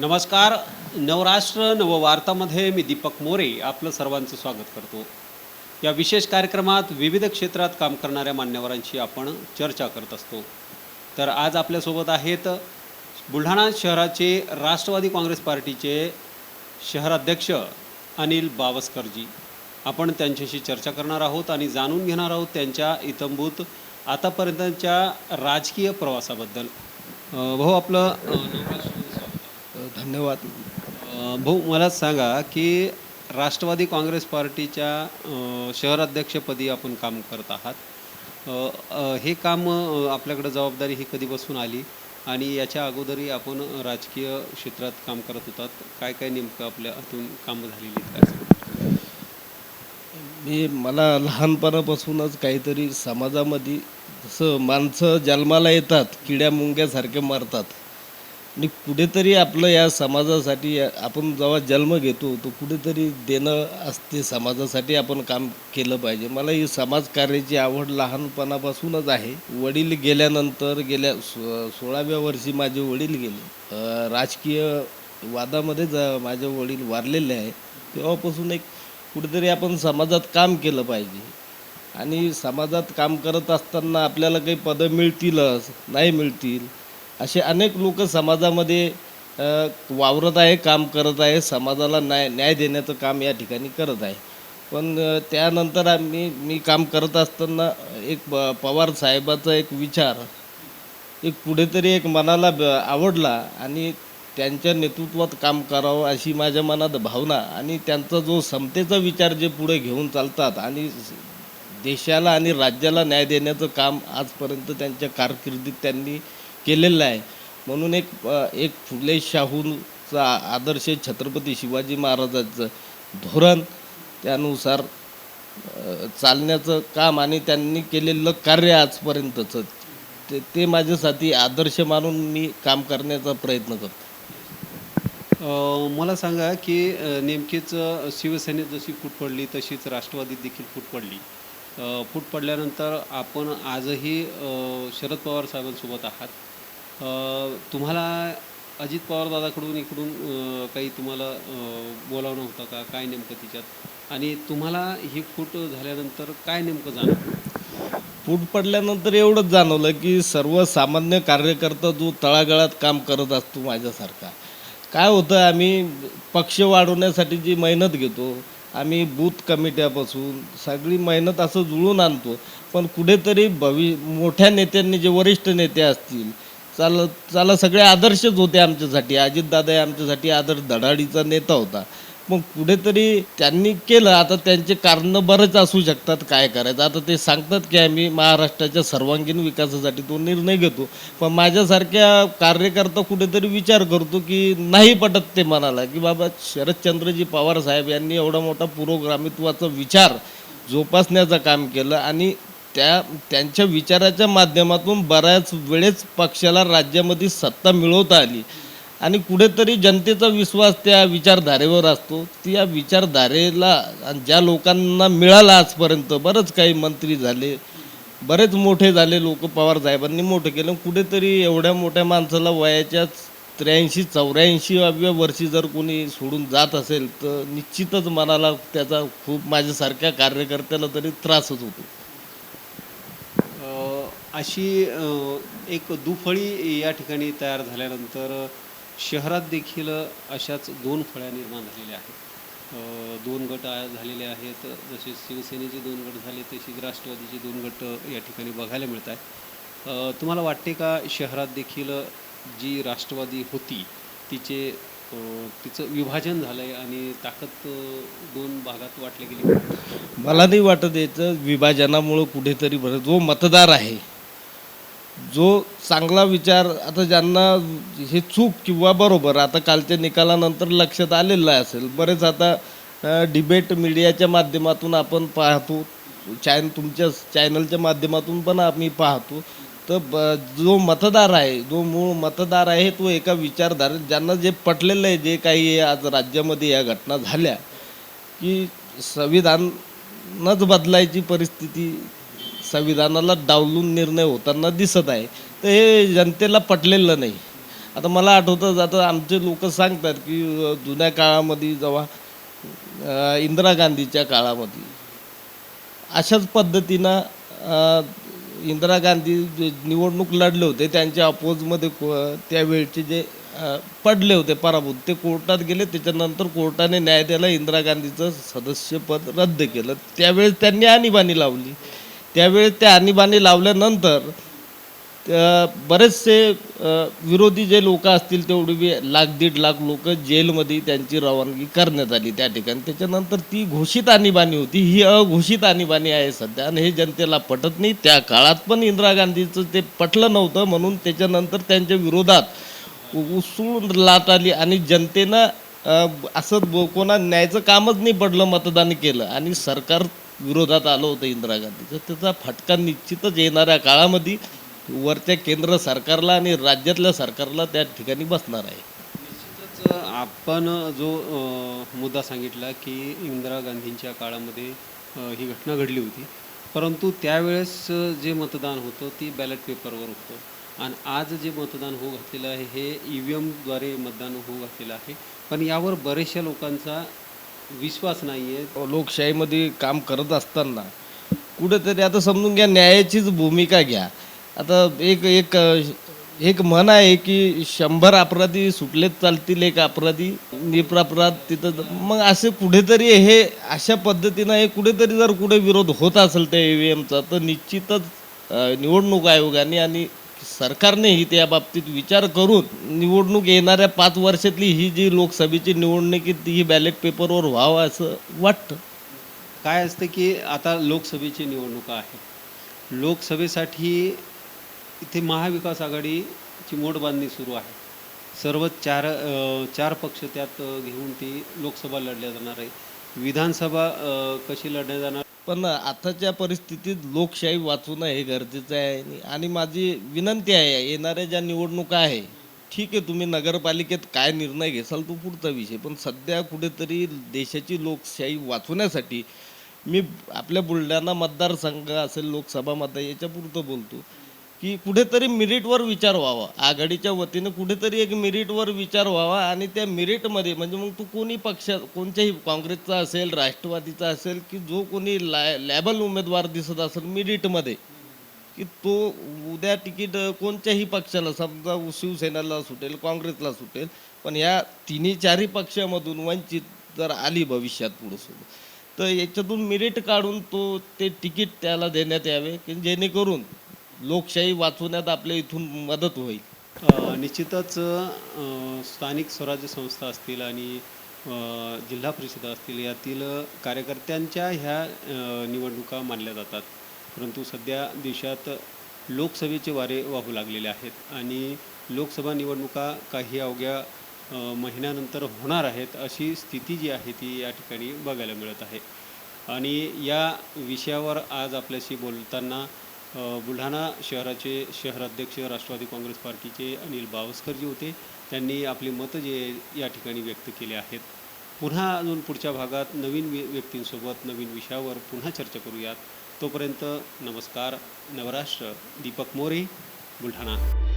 नमस्कार. नवराष्ट्र नववार्तामध्ये मी दीपक मोरे आपलं सर्वांचं स्वागत करतो. या विशेष कार्यक्रमात विविध क्षेत्रात काम करणाऱ्या मान्यवरांशी आपण चर्चा करत असतो. तर आज आपल्यासोबत आहेत बुलढाणा शहराचे राष्ट्रवादी काँग्रेस पार्टीचे शहराध्यक्ष अनिल बावस्करजी. आपण त्यांच्याशी चर्चा करणार आहोत आणि जाणून घेणार आहोत त्यांच्या इतंभूत आतापर्यंतच्या राजकीय प्रवासाबद्दल. भाऊ आपलं धन्यवाद. भाऊ मला सांगा की राष्ट्रवादी काँग्रेस पार्टीच्या शहराध्यक्षपदी आपण काम करत आहात. हे काम आपल्याकडे जबाबदारी ही कधीपासून आली? आणि याच्या अगोदरही आपण राजकीय क्षेत्रात काम करत होतात. काय काय नेमकं आपल्या हातून कामं झालेली काय? मी मला लहानपणापासूनच काहीतरी समाजामध्ये जसं माणसं जन्माला येतात किड्या मुंग्यासारखे मरतात. आणि कुठेतरी आपलं या समाजासाठी आपण जेव्हा जन्म घेतो तो कुठेतरी देणं असते समाजासाठी आपण काम केलं पाहिजे. मला ही समाजकार्याची आवड लहानपणापासूनच आहे. वडील गेल्यानंतर गेल्या सो सोळाव्या वर्षी माझे वडील गेले. राजकीय वादामध्ये ज माझे वडील वारलेले आहे तेव्हापासून एक कुठेतरी आपण समाजात काम केलं पाहिजे. आणि समाजात काम करत असताना आपल्याला काही पदं मिळतीलच नाही मिळतील. असे अनेक लोक समाजामध्ये वावरत आहे काम करत आहे. समाजाला न्याय न्याय देण्याचं काम या ठिकाणी करत आहे. पण त्यानंतर आम्ही मी काम करत असताना एक प- पवार साहेबाचा एक विचार एक कुठेतरी एक मनाला ब- आवडला आणि त्यांच्या नेतृत्वात काम करावं अशी माझ्या मनात भावना आणि त्यांचा जो समतेचा विचार जे पुढे घेऊन चालतात आणि देशाला आणि राज्याला न्याय देण्याचं काम आजपर्यंत त्यांच्या कारकिर्दीत त्यांनी केलेलं आहे. म्हणून एक एक फुले शाहूंचा आदर्श छत्रपती शिवाजी महाराजांचं धोरण. त्यानुसार चालण्याचं काम आणि त्यांनी केलेलं कार्य आजपर्यंतचं. ते ते माझ्यासाठी आदर्श मानून मी काम करण्याचा प्रयत्न करतो. मला सांगा की नेमकीच शिवसेनेत जशी फूट पडली तशीच राष्ट्रवादीत देखील फूट पडली. फूट पडल्यानंतर आपण आजही शरद पवार साहेबांसोबत आहात. तुम्हाला अजित पवार दादाकडून इकडून काही तुम्हाला बोलावणं होतं का? काय नेमकं तिच्यात? आणि तुम्हाला ही फूट झाल्यानंतर काय नेमकं जाणवलं? फूट पडल्यानंतर एवढंच जाणवलं की सर्वसामान्य कार्यकर्ता जो तळागाळात काम करत असतो माझ्यासारखा. काय होतं आम्ही पक्ष वाढवण्यासाठी जी मेहनत घेतो आम्ही बूथ कमिट्यापासून सगळी मेहनत असं जुळून आणतो. पण कुठेतरी भवि मोठ्या नेत्यांनी जे वरिष्ठ नेते असतील चाल चाला सगळे आदर्शच होते आमच्यासाठी. अजितदादा हे आमच्यासाठी आदर्श धडाडीचा नेता होता. मग कुठेतरी त्यांनी केलं. आता त्यांचे कारणं बरेच असू शकतात. काय करायचं? आता ते सांगतात की आम्ही महाराष्ट्राच्या सर्वांगीण विकासासाठी तो निर्णय घेतो. पण माझ्यासारख्या कार्यकर्ता कुठेतरी विचार करतो की नाही पटत ते मनाला की बाबा शरदचंद्रजी पवार साहेब यांनी एवढा मोठा पुरोगामित्वाचा विचार जोपासण्याचं काम केलं आणि त्या त्यांच्या विचाराच्या माध्यमातून बऱ्याच वेळेस पक्षाला राज्यामध्ये सत्ता मिळवता आली. आणि कुठेतरी जनतेचा विश्वास त्या विचारधारेवर असतो. त्या विचारधारेला आणि ज्या लोकांना मिळाला आजपर्यंत बरंच काही मंत्री झाले बरेच मोठे झाले लोक पवार साहेबांनी मोठे केलं. कुठेतरी एवढ्या मोठ्या माणसाला वयाच्या त्र्याऐंशी चौऱ्याऐंशीव्या वर्षी जर कोणी सोडून जात असेल तर निश्चितच मनाला त्याचा खूप माझ्यासारख्या कार्यकर्त्याला तरी त्रासच होतो. अशी एक दुफळी या ठिकाणी तयार झाल्यानंतर शहरात देखील अशाच दोन फळ्या निर्माण झालेल्या आहेत. दोन गट झालेले आहेत. जसे शिवसेनेचे दोन गट झाले तसेच राष्ट्रवादीचे दोन गट या ठिकाणी बघायला मिळत आहे तुम्हाला वाटते का शहरात देखील जी राष्ट्रवादी होती तिचे तिचं विभाजन झालं आहे आणि ताकद दोन भागात वाटली गेली? मला नाही वाटत याचं विभाजनामुळं कुठेतरी बरं जो मतदार आहे जो चांगला विचार आता ज्यांना हे चूक किंवा बरोबर आता कालच्या निकालानंतर लक्षात आलेलं असेल. बरेच आता डिबेट मीडियाच्या माध्यमातून आपण पाहतो. चॅन तुमच्या चॅनलच्या माध्यमातून पण आम्ही पाहतो. तर ब जो मतदार आहे जो मूळ मतदार आहे तो एका विचारधारे ज्यांना जे पटलेलं आहे जे काही आज राज्यामध्ये या घटना झाल्या की संविधानच बदलायची परिस्थिती संविधानाला डावलून निर्णय होताना दिसत आहे. तर हे जनतेला पटलेलं नाही. आता मला आठवतं जातं आमचे लोक सांगतात की जुन्या काळामध्ये जेव्हा इंदिरा गांधीच्या काळामध्ये अशाच पद्धतीनं इंदिरा गांधी जे निवडणूक लढले होते त्यांच्या अपोजमध्ये को- त्यावेळचे जे पडले होते पराभूत ते कोर्टात गेले त्याच्यानंतर कोर्टाने न्याय दिला इंदिरा गांधीचं सदस्यपद रद्द केलं. त्यावेळेस त्यांनी आणीबाणी लावली. त्यावेळेस त्या आणीबाणी लावल्यानंतर बरेचसे विरोधी जे लोक असतील तेवढे बी लाख दीड लाख लोक जेलमध्ये त्यांची रवानगी करण्यात आली त्या ठिकाणी. त्याच्यानंतर ती घोषित आणीबाणी होती. ही अघोषित आणीबाणी आहे सध्या आणि हे जनतेला पटत नाही. त्या काळात पण इंदिरा गांधीचं ते पटलं नव्हतं. म्हणून त्याच्यानंतर त्यांच्या विरोधात उसळून लाट आली आणि जनतेनं असं ब- कोणा न्यायचं कामच नाही पडलं मतदान केलं. आणि सरकार विरोधात आलं होतं इंदिरा गांधीचं त्याचा फटका निश्चितच येणाऱ्या काळामध्ये वरच्या केंद्र सरकारला आणि राज्यातल्या सरकारला त्या ठिकाणी बसणार आहे. निश्चितच आपण जो मुद्दा सांगितला की इंदिरा गांधींच्या काळामध्ये ही घटना घडली होती. परंतु त्यावेळेस जे मतदान होतं ती बॅलेट पेपरवर होतं. आणि आज जे मतदान होऊ घातलेलं आहे हे ई व्ही एमद्वारे मतदान होऊ घातलेलं आहे. पण यावर बऱ्याचशा लोकांचा विश्वास नाही आहे लोकशाहीमध्ये काम करत असताना कुठेतरी आता समजून घ्या न्यायाचीच भूमिका घ्या. आता एक एक एक म्हण आहे की शंभर अपराधी सुटलेत चालतील एक अपराधी निप्रापराध तिथं मग असे कुठेतरी हे अशा पद्धतीनं हे कुठेतरी जर कुठे विरोध होत असेल त्या ई व्ही एमचा तर निश्चितच निवडणूक आयोगाने आणि सरकारनेही त्या बाबतीत विचार करून निवडणूक येणाऱ्या पाच वर्षातली ही जी लोकसभेची निवडणूक ती ही बॅलेट पेपरवर व्हावं असं वाटतं? काय असतं की आता लोकसभेची निवडणुका आहे. लोकसभेसाठी इथे महाविकास आघाडीची मोडबांधणी सुरू आहे. सर्व चार चार पक्ष त्यात घेऊन ती लोकसभा लढल्या जाणार आहे. विधानसभा कशी लढल्या जाणार? पण आताच्या परिस्थितीत लोकशाही वाचवणं हे गरजेचं आहे. आणि- आणि माझी विनंती आहे येणाऱ्या ज्या निवडणुका आहे ठीक आहे तुम्ही नगरपालिकेत काय निर्णय घेसाल तो पुढचा विषय. पण सध्या कुठेतरी देशाची लोकशाही वाचवण्यासाठी मी आपल्या बुलढाणा मतदारसंघ असेल लोकसभा मतदार याच्यापुरतं बोलतो. की कुठेतरी मिरिटवर विचार व्हावा. आघाडीच्या वतीनं कुठेतरी एक मिरिटवर विचार व्हावा आणि त्या मिरिटमध्ये म्हणजे मग तू कोणी पक्ष कोणत्याही काँग्रेसचा असेल राष्ट्रवादीचा असेल की जो कोणी लाय लॅबल उमेदवार दिसत असेल मिरिटमध्ये की तो उद्या तिकीट कोणत्याही पक्षाला समजा शिवसेनेला सुटेल काँग्रेसला सुटेल पण या तिन्ही चारही पक्षामधून वंचित जर आली भविष्यात पुढे सुरू तर याच्यातून मिरिट काढून तो ते तिकीट त्याला देण्यात यावे की जेणेकरून लोकशाही वाचवण्यात आपल्या इथून मदत होईल. निश्चितच स्थानिक स्वराज्य संस्था असतील आणि जिल्हा परिषदा असतील यातील कार्यकर्त्यांच्या ह्या निवडणुका मानल्या जातात. परंतु सध्या देशात लोकसभेचे वारे वाहू लागलेले आहेत आणि लोकसभा निवडणुका काही अवघ्या महिन्यानंतर होणार आहेत अशी स्थिती जी आहे ती या ठिकाणी बघायला मिळत आहे. आणि या विषयावर आज आपल्याशी बोलताना बुलढाणा शहराचे शहराध्यक्ष राष्ट्रवादी काँग्रेस पार्टीचे अनिल बावस्करजी होते त्यांनी आपली मतं जे या ठिकाणी व्यक्त केले आहेत. पुन्हा अजून पुढच्या भागात नवीन व्य- व्यक्तींसोबत नवीन विषयावर पुन्हा चर्चा करूयात. तोपर्यंत नमस्कार. नवराष्ट्र. दीपक मोरे बुलढाणा.